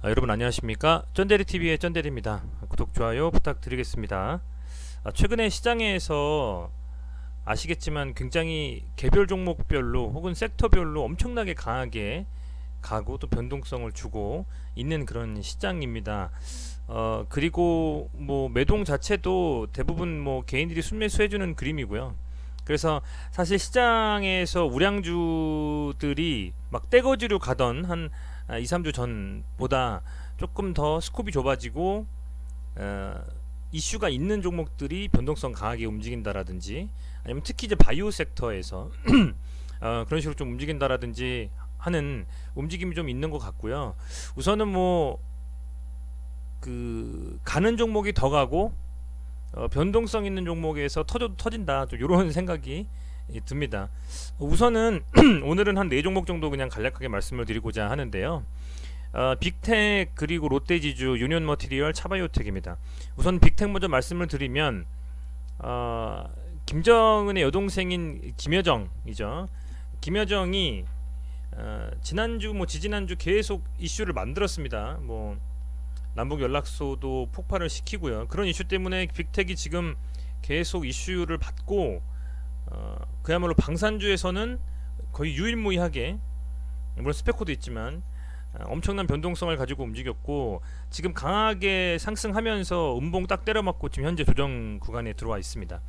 아, 여러분 안녕하십니까? 쩐데리TV의 쩐데리입니다. 구독 좋아요 부탁드리겠습니다. 아, 최근에 시장에서 아시겠지만 굉장히 개별 종목별로 혹은 섹터별로 엄청나게 강하게 가고 또 변동성을 주고 있는 그런 시장입니다. 어, 그리고 뭐 매동 자체도 대부분 뭐 개인들이 순매수 해주는 그림이고요. 그래서 사실 시장에서 우량주들이 막 떼거지로 가던 한 아, 2, 3주 전보다 조금 더 스코이 좁아지고 어, 이슈가 있는 종목들이 변동성 강하게 움직인다라든지 아니면 특히 이제 바이오 섹터에서 어, 그런 식으로 좀 움직인다라든지 하는 움직임이 좀 있는 것 같고요. 우선은 뭐 그 가는 종목이 더 가고 어, 변동성 있는 종목에서 터져도 터진다. 좀 이런 생각이 예, 듭니다. 우선은 오늘은 한 네 종목 정도 그냥 간략하게 말씀을 드리고자 하는데요. 어, 빅텍 그리고 롯데지주, 유니온 머티리얼, 차바이오텍입니다. 우선 빅텍 먼저 말씀을 드리면 어, 김정은의 여동생인 김여정이죠. 김여정이 어, 지난주 뭐 지지난주 계속 이슈를 만들었습니다. 뭐 남북 연락소도 폭발을 시키고요. 그런 이슈 때문에 빅텍이 지금 계속 이슈를 받고 어, 그야말로 방산주에서는 거의 유일무이하게 물론 스페코도 있지만 어, 엄청난 변동성을 가지고 움직였고 지금 강하게 상승하면서 음봉 딱 때려맞고 지금 현재 조정 구간에 들어와 있습니다.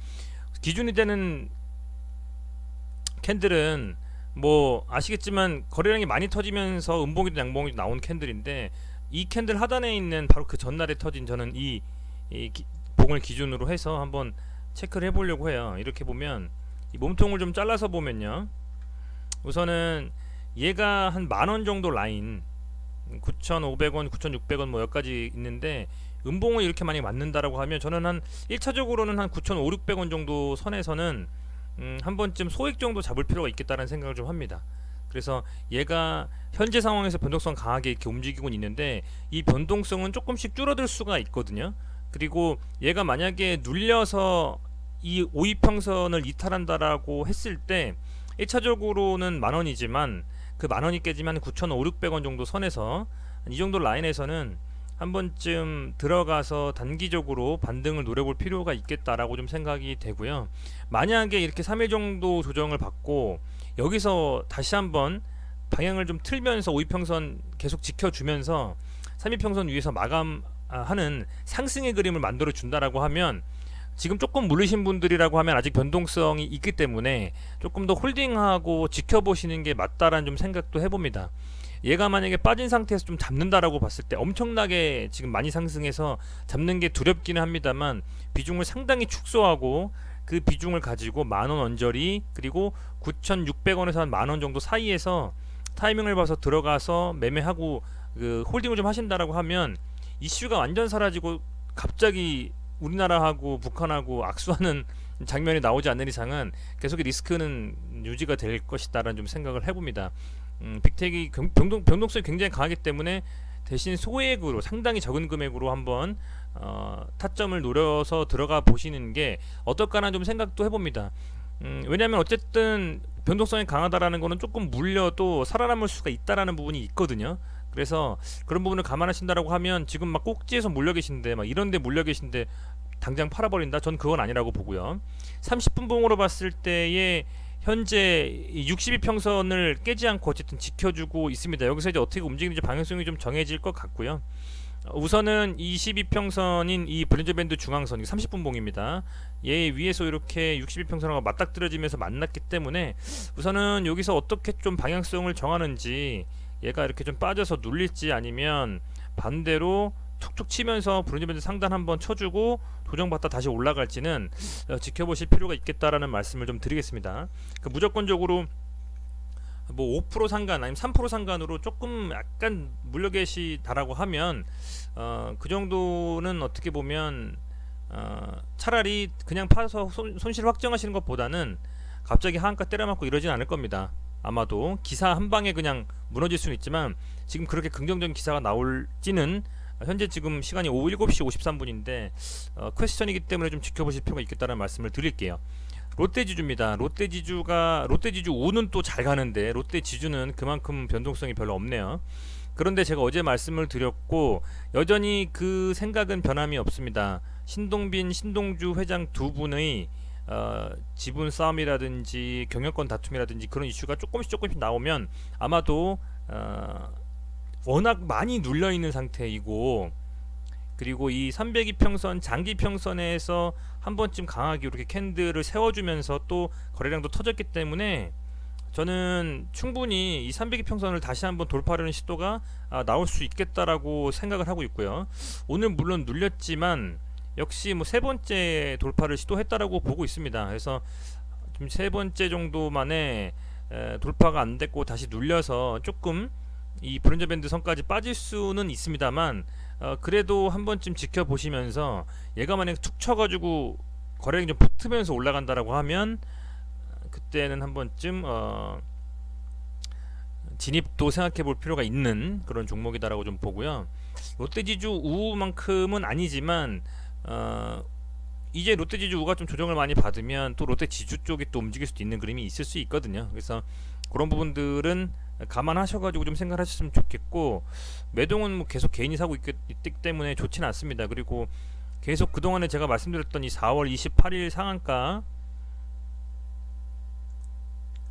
기준이 되는 캔들은 뭐 아시겠지만 거래량이 많이 터지면서 음봉이도 양봉이도 나온 캔들인데 이 캔들 하단에 있는 바로 그 전날에 터진 저는 이, 이 기, 봉을 기준으로 해서 한번 체크를 해보려고 해요. 이렇게 보면 이 몸통을 좀 잘라서 보면요. 우선은 얘가 한 만 원 정도 라인 9,500원, 9,600원 뭐 여기까지 있는데 음봉을 이렇게 많이 맞는다라고 하면 저는 한 1차적으로는 한 9,500, 600원 정도 선에서는 음, 한 번쯤 소액 정도 잡을 필요가 있겠다는 생각을 좀 합니다. 그래서 얘가 현재 상황에서 변동성 강하게 이렇게 움직이고 있는데 이 변동성은 조금씩 줄어들 수가 있거든요. 그리고 얘가 만약에 눌려서 이 5위평선을 이탈한다라고 했을 때 1차적으로는 만 원이지만 그 만 원이 깨지면 9,500원 정도 선에서 이 정도 라인에서는 한 번쯤 들어가서 단기적으로 반등을 노려볼 필요가 있겠다라고 좀 생각이 되고요. 만약에 이렇게 3일 정도 조정을 받고 여기서 다시 한번 방향을 좀 틀면서 5위평선 계속 지켜주면서 3위평선 위에서 마감하는 상승의 그림을 만들어 준다라고 하면 지금 조금 물리신 분들이라고 하면 아직 변동성이 있기 때문에 조금 더 홀딩하고 지켜보시는 게 맞다라는 좀 생각도 해봅니다. 얘가 만약에 빠진 상태에서 좀 잡는다라고 봤을 때 엄청나게 지금 많이 상승해서 잡는 게 두렵기는 합니다만 비중을 상당히 축소하고 그 비중을 가지고 만 원 언저리 그리고 9,600원에서 한 만 원 정도 사이에서 타이밍을 봐서 들어가서 매매하고 그 홀딩을 좀 하신다라고 하면 이슈가 완전 사라지고 갑자기 우리나라하고 북한하고 악수하는 장면이 나오지 않는 이상은 계속 리스크는 유지가 될 것이다라는 좀 생각을 해봅니다. 음, 빅텍이 변동, 변동성이 굉장히 강하기 때문에 대신 소액으로 상당히 적은 금액으로 한번 어, 타점을 노려서 들어가 보시는 게 어떨까나 좀 생각도 해봅니다. 음, 왜냐하면 어쨌든 변동성이 강하다라는 거는 조금 물려도 살아남을 수가 있다라는 부분이 있거든요. 그래서 그런 부분을 감안하신다라고 하면 지금 막 꼭지에서 몰려 계신데 막 이런데 몰려 계신데 당장 팔아버린다? 전 그건 아니라고 보고요. 30분 봉으로 봤을 때의 현재 62평선을 깨지 않고 어쨌든 지켜주고 있습니다. 여기서 이제 어떻게 움직이는지 방향성이 좀 정해질 것 같고요. 우선은 22평선인 이 브랜드 밴드 중앙선 30분 봉입니다. 얘 위에서 이렇게 62평선하고 맞닥뜨려지면서 만났기 때문에 우선은 여기서 어떻게 좀 방향성을 정하는지 얘가 이렇게 좀 빠져서 눌릴지 아니면 반대로 툭툭 치면서 브론즈밴드 상단 한번 쳐주고 도정받다 다시 올라갈지는 어, 지켜보실 필요가 있겠다라는 말씀을 좀 드리겠습니다. 그 무조건적으로 뭐 5% 상간 아니면 3% 상간으로 조금 약간 물려 계시다라고 하면 어, 그 정도는 어떻게 보면 어, 차라리 그냥 파서 손, 손실 확정하시는 것보다는 갑자기 하한가 때려맞고 이러진 않을 겁니다. 아마도 기사 한 방에 그냥 무너질 수는 있지만 지금 그렇게 긍정적인 기사가 나올지는 현재 지금 시간이 오후 7시 53분인데 어, 퀘스천이기 때문에 좀 지켜보실 필요가 있겠다는 말씀을 드릴게요. 롯데지주입니다. 롯데지주가 롯데지주 5는 또 잘 가는데 롯데지주는 그만큼 변동성이 별로 없네요. 그런데 제가 어제 말씀을 드렸고 여전히 그 생각은 변함이 없습니다. 신동빈, 신동주 회장 두 분의 어, 지분 싸움이라든지 경영권 다툼이라든지 그런 이슈가 조금씩 조금씩 나오면 아마도 어, 워낙 많이 눌려 있는 상태이고 그리고 이 302평선 장기 평선에서 한 번쯤 강하게 이렇게 캔들을 세워주면서 또 거래량도 터졌기 때문에 저는 충분히 이 302평선을 다시 한번 돌파하려는 시도가 아, 나올 수 있겠다라고 생각을 하고 있고요. 오늘 물론 눌렸지만 역시 뭐 세 번째 돌파를 시도했다라고 보고 있습니다. 그래서 좀 세 번째 정도만에 에, 돌파가 안 됐고 다시 눌려서 조금 이 브론즈 밴드 선까지 빠질 수는 있습니다만 어, 그래도 한 번쯤 지켜보시면서 얘가 만약에 툭 쳐가지고 거래량이 좀 붙으면서 올라간다라고 하면 어, 그때는 한 번쯤 어, 진입도 생각해 볼 필요가 있는 그런 종목이다라고 좀 보고요. 롯데지주 우만큼은 아니지만 어, 이제 롯데 지주 우가 좀 조정을 많이 받으면 또 롯데 지주 쪽이 또 움직일 수도 있는 그림이 있을 수 있거든요. 그래서 그런 부분들은 감안하셔가지고 좀 생각하셨으면 좋겠고 매동은 뭐 계속 개인이 사고 있기 때문에 좋지는 않습니다. 그리고 계속 그동안에 제가 말씀드렸던 이 4월 28일 상한가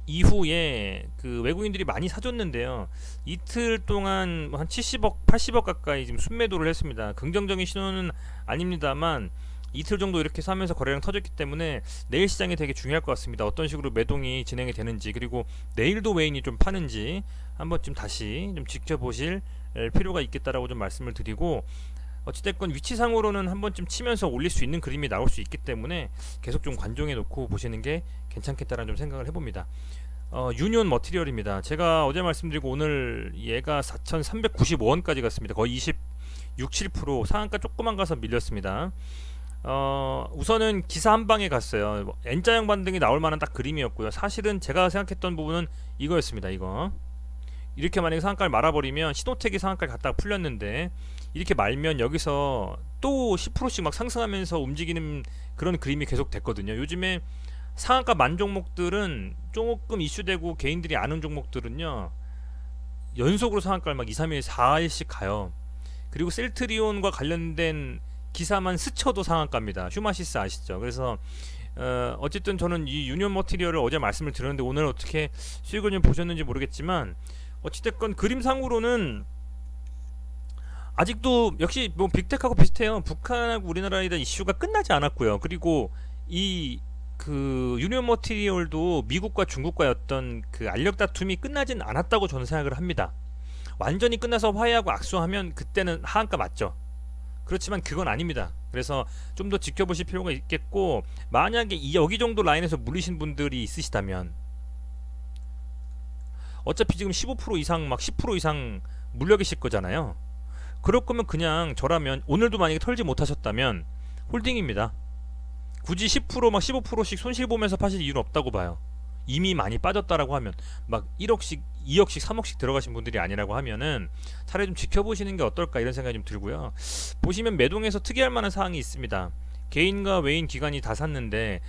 이후에 그 외국인들이 많이 사줬는데요. 이틀 동안 한 70억, 80억 가까이 지금 순매도를 했습니다. 긍정적인 신호는 아닙니다만 이틀 정도 이렇게 사면서 거래량 터졌기 때문에 내일 시장이 되게 중요할 것 같습니다. 어떤 식으로 매동이 진행이 되는지 그리고 내일도 외인이 좀 파는지 한 번쯤 다시 좀 지켜보실 필요가 있겠다라고 좀 말씀을 드리고 어찌됐건 위치상으로는 한 번쯤 치면서 올릴 수 있는 그림이 나올 수 있기 때문에 계속 좀 관종해 놓고 보시는 게 괜찮겠다라는 좀 생각을 해봅니다. 어, 유니온 머티리얼입니다. 제가 어제 말씀드리고 오늘 얘가 4,395원까지 갔습니다. 거의 26, 7% 상한가 조금만 가서 밀렸습니다. 어, 우선은 기사 한 방에 갔어요. 뭐, N자형 반등이 나올 만한 딱 그림이었고요. 사실은 제가 생각했던 부분은 이거였습니다. 이거. 이렇게 만약에 상한가를 말아버리면 신호택이 상한가를 갔다가 풀렸는데 이렇게 말면 여기서 또 10%씩 막 상승하면서 움직이는 그런 그림이 계속 됐거든요. 요즘에 상한가 만 종목들은 조금 이슈되고 개인들이 아는 종목들은요. 연속으로 상한가를 막 2, 3일, 4일씩 가요. 그리고 셀트리온과 관련된 기사만 스쳐도 상한가입니다. 휴마시스 아시죠? 그래서 어, 어쨌든 저는 이 유니온 머티리얼을 어제 말씀을 드렸는데 오늘 어떻게 수익을 좀 보셨는지 모르겠지만 어찌됐건 그림상으로는 아직도 역시 뭐 빅텍하고 비슷해요. 북한하고 우리나라에 대한 이슈가 끝나지 않았고요. 그리고 이 그 유니온 머티리얼도 미국과 중국과의 어떤 그 알력 다툼이 끝나진 않았다고 저는 생각을 합니다. 완전히 끝나서 화해하고 악수하면 그때는 하한가 맞죠. 그렇지만 그건 아닙니다. 그래서 좀 더 지켜보실 필요가 있겠고 만약에 이 여기 정도 라인에서 물리신 분들이 있으시다면 어차피 지금 15% 이상 막 10% 이상 물려 계실 거잖아요. 그럴 거면 그냥 저라면 오늘도 만약에 털지 못하셨다면 홀딩입니다. 굳이 10%막 15%씩 손실 보면서 파실 이유는 없다고 봐요. 이미 많이 빠졌다라고 하면 막 1억씩, 2억씩, 3억씩 들어가신 분들이 아니라고 하면은 차라리 좀 지켜보시는 게 어떨까 이런 생각이 좀 들고요. 보시면 매동에서 특이할 만한 사항이 있습니다. 개인과 외인 기관이 다 샀는데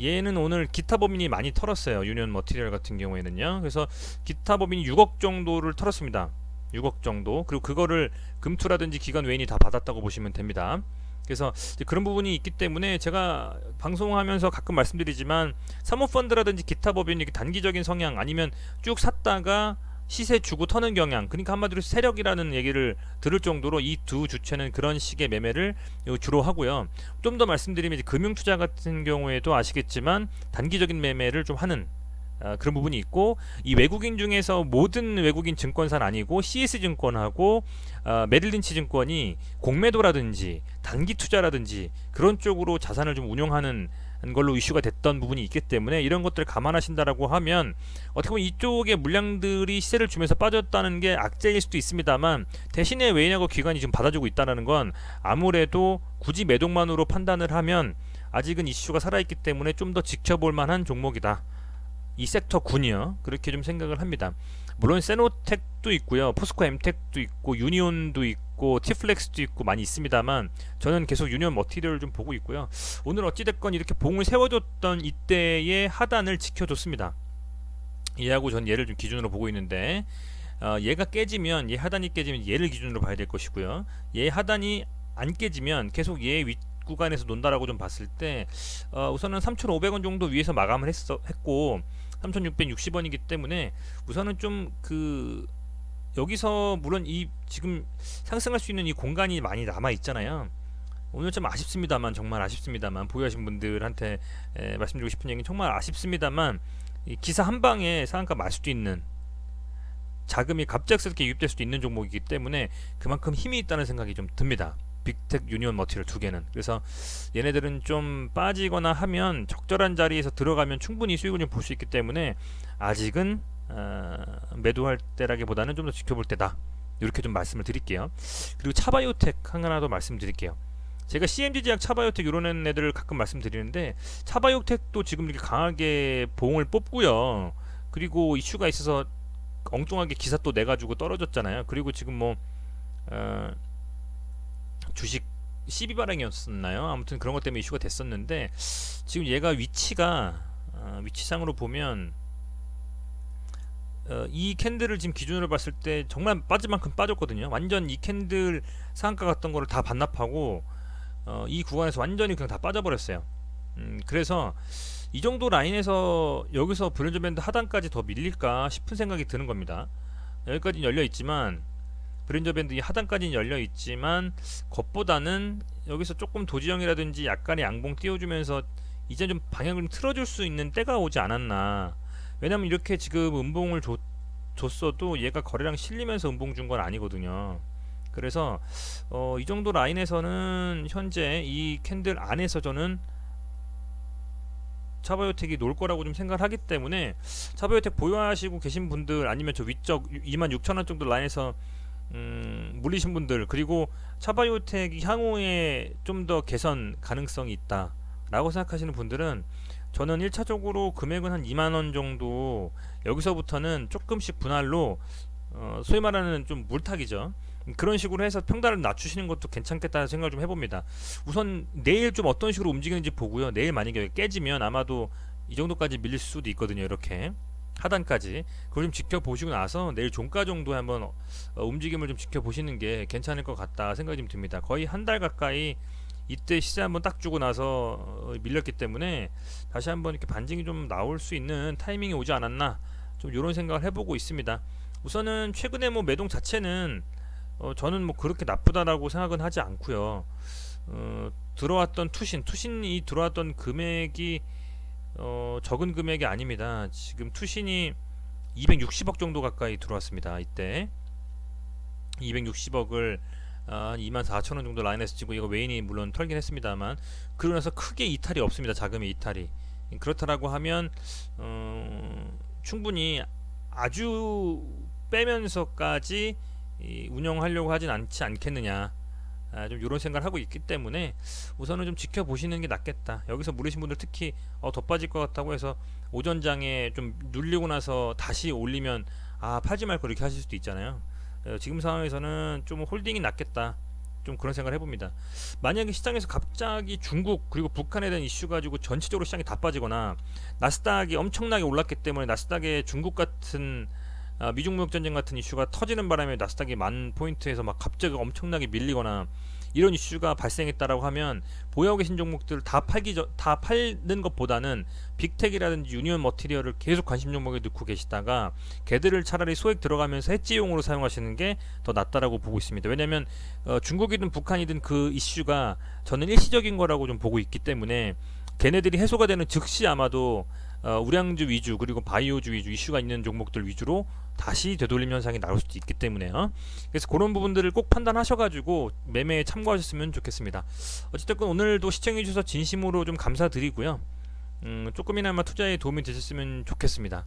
얘는 오늘 기타 법인이 많이 털었어요. 유니온 머티리얼 같은 경우에는요. 그래서 기타 법인이 6억 정도를 털었습니다. 6억 정도. 그리고 그거를 금투라든지 기관 외인이 다 받았다고 보시면 됩니다. 그래서 그런 부분이 있기 때문에 제가 방송하면서 가끔 말씀드리지만 사모펀드라든지 기타 법인이 단기적인 성향 아니면 쭉 샀다가 시세 주고 터는 경향 그러니까 한마디로 세력이라는 얘기를 들을 정도로 이 두 주체는 그런 식의 매매를 주로 하고요 좀 더 말씀드리면 금융투자 같은 경우에도 아시겠지만 단기적인 매매를 좀 하는 어, 그런 부분이 있고 이 외국인 중에서 모든 외국인 증권사는 아니고 CS 증권하고 어, 메릴린치 증권이 공매도라든지 단기 투자라든지 그런 쪽으로 자산을 좀 운용하는 걸로 이슈가 됐던 부분이 있기 때문에 이런 것들을 감안하신다라고 하면 어떻게 보면 이쪽의 물량들이 시세를 주면서 빠졌다는 게 악재일 수도 있습니다만 대신에 외인하고 기관이 지금 받아주고 있다는 건 아무래도 굳이 매동만으로 판단을 하면 아직은 이슈가 살아있기 때문에 좀 더 지켜볼 만한 종목이다. 이 섹터 군이요. 그렇게 좀 생각을 합니다. 물론 세노텍도 있고요. 포스코 엠텍도 있고 유니온도 있고 티플렉스도 있고 많이 있습니다만 저는 계속 유니온 머티리얼을 좀 보고 있고요. 오늘 어찌 됐건 이렇게 봉을 세워줬던 이때의 하단을 지켜줬습니다. 이하고 전 얘를 좀 기준으로 보고 있는데 어, 얘가 깨지면 얘 하단이 깨지면 얘를 기준으로 봐야 될 것이고요. 얘 하단이 안 깨지면 계속 얘윗 구간에서 논다라고 좀 봤을 때 어, 우선은 3,500원 정도 위에서 마감을 했어, 했고 3,660원이기 때문에 우선은 좀그 여기서 물론 이 지금 상승할 수 있는 이 공간이 많이 남아 있잖아요. 오늘 좀 아쉽습니다만 정말 아쉽습니다만 보유하신 분들한테 에, 말씀드리고 싶은 얘기는 정말 아쉽습니다만 이 기사 한 방에 상한가 말 수도 있는 자금이 갑작스럽게 유입될 수도 있는 종목이기 때문에 그만큼 힘이 있다는 생각이 좀 듭니다. 빅텍 유니온 머티리얼 두 개는 그래서 얘네들은 좀 빠지거나 하면 적절한 자리에서 들어가면 충분히 수익을 좀 볼 수 있기 때문에 아직은 어, 매도할 때라기보다는 좀 더 지켜볼 때다 이렇게 좀 말씀을 드릴게요. 그리고 차바이오텍 하나 더 말씀드릴게요. 제가 CMG 제약 차바이오텍 이런 애들을 가끔 말씀드리는데 차바이오텍도 지금 이렇게 강하게 봉을 뽑고요. 그리고 이슈가 있어서 엉뚱하게 기사 또 내가지고 떨어졌잖아요. 그리고 지금 뭐 어, 주식 12 발행이었었나요? 아무튼 그런 것 때문에 이슈가 됐었는데 지금 얘가 위치가 어, 위치상으로 보면 어, 이 캔들을 지금 기준으로 봤을 때 정말 빠질 만큼 빠졌거든요. 완전 이 캔들 상한가 같던 거를 다 반납하고 어, 이 구간에서 완전히 그냥 다 빠져버렸어요. 음, 그래서 이 정도 라인에서 여기서 브랜드 밴드 하단까지 더 밀릴까 싶은 생각이 드는 겁니다. 여기까지는 열려 있지만 브랜드 밴드 이 하단까지는 열려 있지만 겉보다는 여기서 조금 도지형이라든지 약간의 양봉 띄워주면서 이제 좀 방향을 좀 틀어줄 수 있는 때가 오지 않았나. 왜냐면 이렇게 지금 음봉을 줬, 줬어도 얘가 거래량 실리면서 음봉 준 건 아니거든요. 그래서 어, 이 정도 라인에서는 현재 이 캔들 안에서 저는 차바이오텍이 놀 거라고 좀 생각을 하기 때문에 차바이오텍 보유하시고 계신 분들 아니면 저 위쪽 26,000원 정도 라인에서 음, 물리신 분들 그리고 차바이오텍이 향후에 좀 더 개선 가능성이 있다라고 생각하시는 분들은 저는 1차적으로 금액은 한 2만 원 정도 여기서부터는 조금씩 분할로 어, 소위 말하는 좀 물타기죠. 그런 식으로 해서 평단을 낮추시는 것도 괜찮겠다는 생각을 좀 해봅니다. 우선 내일 좀 어떤 식으로 움직이는지 보고요. 내일 만약에 깨지면 아마도 이 정도까지 밀릴 수도 있거든요. 이렇게 하단까지 그걸 좀 지켜보시고 나서 내일 종가 정도에 한번 어, 움직임을 좀 지켜보시는 게 괜찮을 것 같다 생각이 좀 듭니다. 거의 한 달 가까이 이때 시세 한번 딱 주고 나서 어, 밀렸기 때문에 다시 한번 이렇게 반등이 좀 나올 수 있는 타이밍이 오지 않았나 좀 이런 생각을 해보고 있습니다. 우선은 최근에 뭐 매동 자체는 어, 저는 뭐 그렇게 나쁘다라고 생각은 하지 않고요. 어, 들어왔던 투신, 투신이 들어왔던 금액이 어, 적은 금액이 아닙니다. 지금 투신이 260억 정도 가까이 들어왔습니다. 이때 260억을 아, 24,000원 정도 라인에서 지금 이거 웨인이 물론 털긴 했습니다만 그러고 나서 크게 이탈이 없습니다. 자금의 이탈이 그렇다라고 하면 어, 충분히 아주 빼면서까지 이 운영하려고 하진 않지 않겠느냐 아, 좀 이런 생각을 하고 있기 때문에 우선은 좀 지켜보시는 게 낫겠다. 여기서 물으신 분들 특히 어, 더 빠질 것 같다고 해서 오전장에 좀 눌리고 나서 다시 올리면 아 팔지 말고 이렇게 하실 수도 있잖아요. 어, 지금 상황에서는 좀 홀딩이 낫겠다. 좀 그런 생각을 해봅니다. 만약에 시장에서 갑자기 중국 그리고 북한에 대한 이슈 가지고 전체적으로 시장이 다 빠지거나 나스닥이 엄청나게 올랐기 때문에 나스닥에 중국 같은 아, 미중 무역 전쟁 같은 이슈가 터지는 바람에 나스닥이 만 포인트에서 막 갑자기 엄청나게 밀리거나 이런 이슈가 발생했다라고 하면 보유하고 계신 종목들 다 팔기 전, 다 팔는 것보다는 빅텍이라든지 유니온 머티리얼을 계속 관심 종목에 넣고 계시다가 걔들을 차라리 소액 들어가면서 해지용으로 사용하시는 게 더 낫다라고 보고 있습니다. 왜냐하면 어, 중국이든 북한이든 그 이슈가 저는 일시적인 거라고 좀 보고 있기 때문에 걔네들이 해소가 되는 즉시 아마도 어, 우량주 위주 그리고 바이오주 위주 이슈가 있는 종목들 위주로 다시 되돌림 현상이 나올 수도 있기 때문에요. 그래서 그런 부분들을 꼭 판단하셔가지고 매매에 참고하셨으면 좋겠습니다. 어쨌든 오늘도 시청해주셔서 진심으로 좀 감사드리고요. 음, 조금이나마 투자에 도움이 되셨으면 좋겠습니다.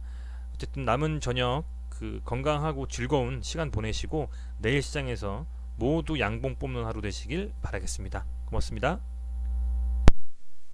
어쨌든 남은 저녁 그 건강하고 즐거운 시간 보내시고 내일 시장에서 모두 양봉 뽑는 하루 되시길 바라겠습니다. 고맙습니다.